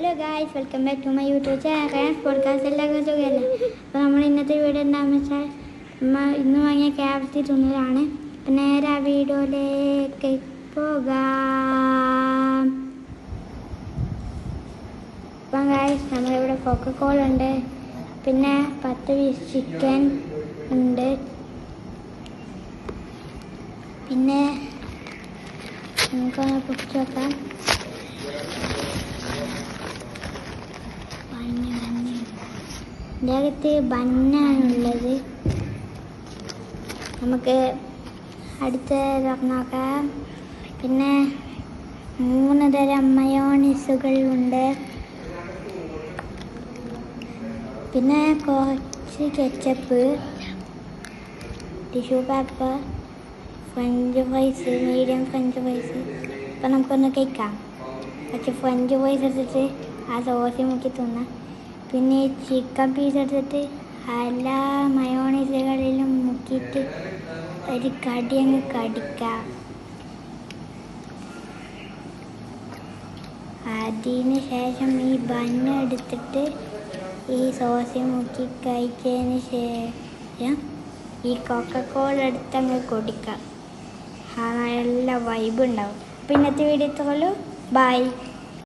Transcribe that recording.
Hello guys welcome back to my YouTube channel podcast എല്ലാവർക്കും സുഖമല്ലേ അപ്പോൾ നമ്മൾ ഇന്നത്തെ വീഡിയോ എന്താണെന്ന് വെച്ചാൽ നമ്മൾ ഇന്ന് വാങ്ങിയ ക്യാപ്സി തുന്നലാണ് അപ്പം നേരെ ആ വീഡിയോയിലേക്ക് പോകാം. അപ്പം ഗായ്സ് നമ്മളിവിടെ കൊക്കക്കോള ഉണ്ട്. പിന്നെ പത്ത് പീസ് ചിക്കൻ ഉണ്ട്. പിന്നെ നമുക്കൊന്ന് പൊട്ടിച്ച് നോക്കാം. ഇതിന്റെ അകത്ത് ബന്നാണുള്ളത്. നമുക്ക് അടുത്ത നോക്കാം. പിന്നെ മൂന്ന് തരം മയോണീസുകൾ ഉണ്ട്. പിന്നെ കുറച്ച് ketchup tissue paper french fries medium french fries. ഇപ്പം നമുക്കൊന്ന് കഴിക്കാം പക്ഷെ ഫ്രഞ്ച് ഫ്രൈസ് എടുത്തിട്ട് ആ സോസ് മുക്കി തിന്നാം. പിന്നെ ചിക്കൻ പീസ് എടുത്തിട്ട് എല്ലാ മയോണൈസുകളിലും മുക്കിയിട്ട് ഒരു കടി അങ്ങ് കടിക്കാം. അതിന് ശേഷം ഈ ബണ്ണ് എടുത്തിട്ട് ഈ സോസ് മുക്കി കഴിച്ചതിന് ശേഷം ഈ എടുത്ത് അങ്ങ് കുടിക്കാം. ആ നല്ല വൈബ് ഉണ്ടാവും. പിന്നത്തെ വീഡിയോ എത്തുള്ളൂ ബൈ